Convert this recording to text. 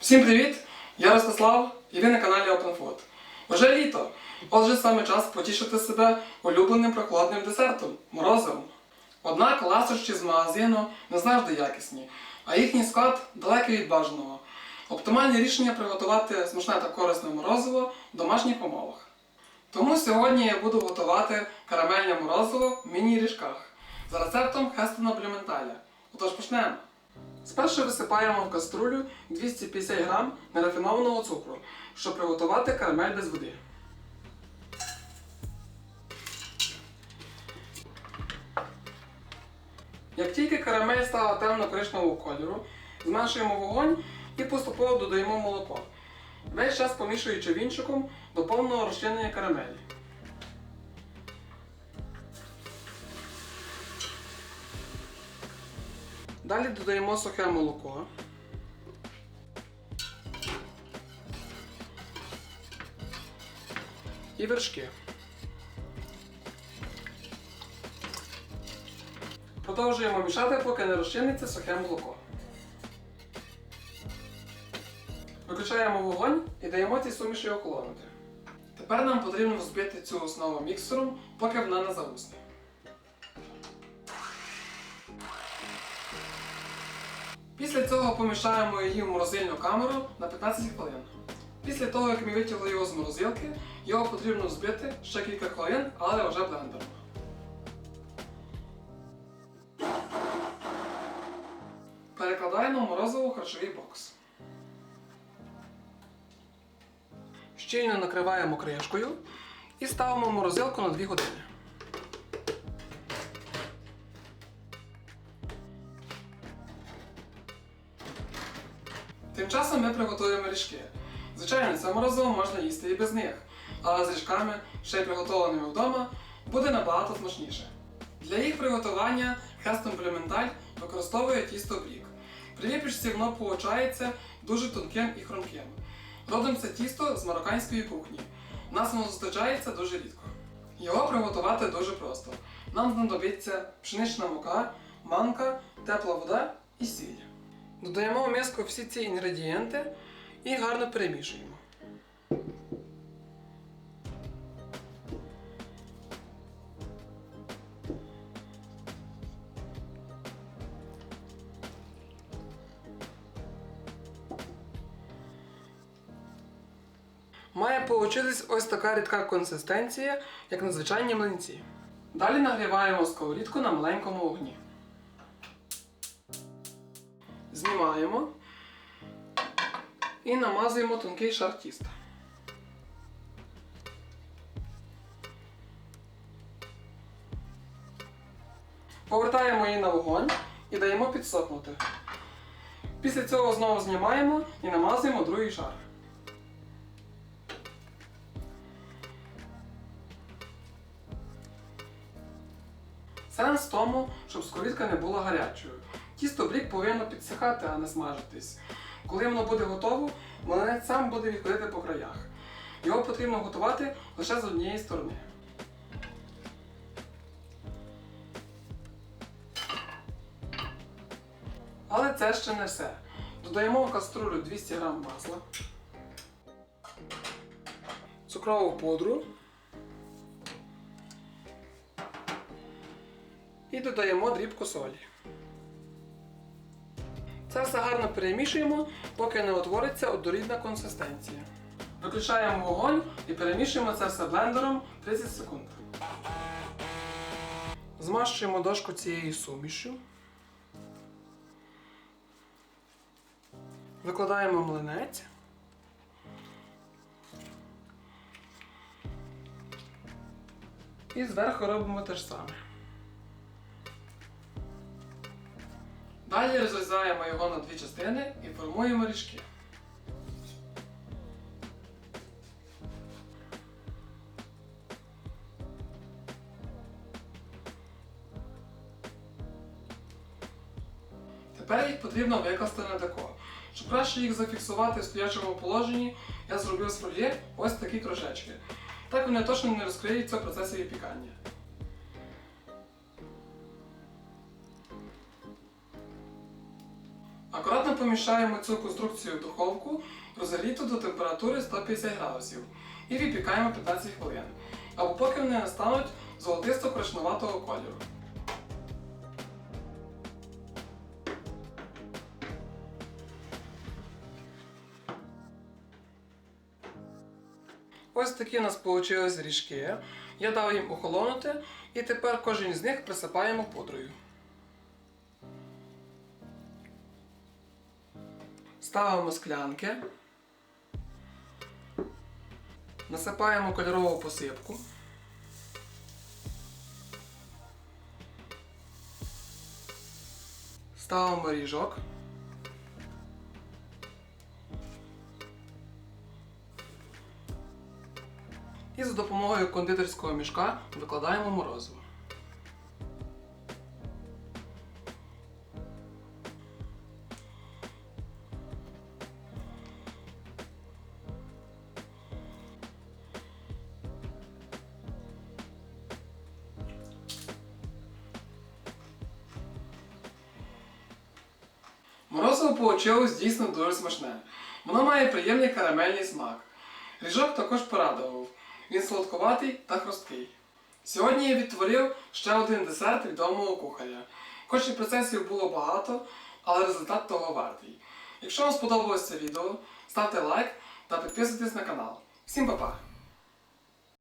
Всім привіт! Я Ростислав і ви на каналі OpenFood. Уже літо. Отже, саме час потішити себе улюбленим прохладним десертом морозивом. Однак ласощі з магазину не завжди якісні, а їхній склад далекий від бажаного. Оптимальне рішення приготувати смачне та корисне морозиво в домашніх умовах. Тому сьогодні я буду готувати карамельне морозиво в міні-ріжках за рецептом Хестона Блюменталя. Отож почнемо. Спершу висипаємо в каструлю 250 г нерафінованого цукру, щоб приготувати карамель без води. Як тільки карамель стала темно-коричневого кольору, зменшуємо вогонь і поступово додаємо молоко, весь час помішуючи вінчиком до повного розчинення карамелі. Далі додаємо сухе молоко. І вершки. Продовжуємо мішати, поки не розчиниться сухе молоко. Виключаємо вогонь і даємо цій суміші охолонути. Тепер нам потрібно взбити цю основу міксером, поки вона не загусне. Після цього помішаємо її в морозильну камеру на 15 хвилин. Після того, як ми витягли його з морозилки, його потрібно взбити ще кілька хвилин, але вже блендером. Перекладаємо морозиво у харчовий бокс. Щільно накриваємо кришкою і ставимо морозилку на 2 години. Тим часом ми приготуємо ріжки. Звичайно, це морозиво можна їсти і без них, але з ріжками, ще й приготованими вдома, буде набагато смачніше. Для їх приготування Хестон Блюменталь використовує тісто брік. При випічці воно виходить дуже тонким і хрумким. Родом це тісто з марокканської кухні. Нас воно зустрічається дуже рідко. Його приготувати дуже просто. Нам знадобиться пшенична мука, манка, тепла вода і сіль. Додаємо в миску всі ці інгредієнти і гарно перемішуємо. Має получитись ось така рідка консистенція, як на звичайні млинці. Далі нагріваємо сковорідку на маленькому вогні. Знімаємо і намазуємо тонкий шар тіста. Повертаємо її на вогонь і даємо підсохнути. Після цього знову знімаємо і намазуємо другий шар. Сенс в тому, щоб сковорідка не була гарячою. Тісто брік повинно підсихати, а не смажитись. Коли воно буде готово, млинець сам буде відходити по краях. Його потрібно готувати лише з однієї сторони. Але це ще не все. Додаємо в каструлю 200 г масла, цукрову пудру і додаємо дрібку солі. Це все гарно перемішуємо, поки не утвориться однорідна консистенція. Виключаємо вогонь і перемішуємо це все блендером 30 секунд. Змащуємо дошку цією сумішю. Викладаємо млинець. І зверху робимо те ж саме. Далі розрізаємо його на дві частини і формуємо ріжки. Тепер їх потрібно викласти на деко. Щоб краще їх зафіксувати в стоячому положенні, я зробив з фольє ось такі кружечки. Так вони точно не розкриються в процесі випікання. Поміщаємо цю конструкцію в духовку розігріту до температури 150 градусів і випікаємо 15 хвилин, або поки вони не стануть золотисто-крашнуватого кольору. Ось такі у нас вийшли ріжки. Я дав їм охолонути, і тепер кожен з них присипаємо пудрою. Ставимо склянки. Насипаємо кольорову посипку. Ставимо ріжок. І за допомогою кондитерського мішка викладаємо морозиво. Морозиво получилось дійсно дуже смачне. Воно має приємний карамельний смак. Ріжок також порадував. Він солодковатий та хрусткий. Сьогодні я відтворив ще один десерт відомого кухаря. Хоч і процесів було багато, але результат того вартий. Якщо вам сподобалось це відео, ставте лайк та підписуйтесь на канал. Всім па-па!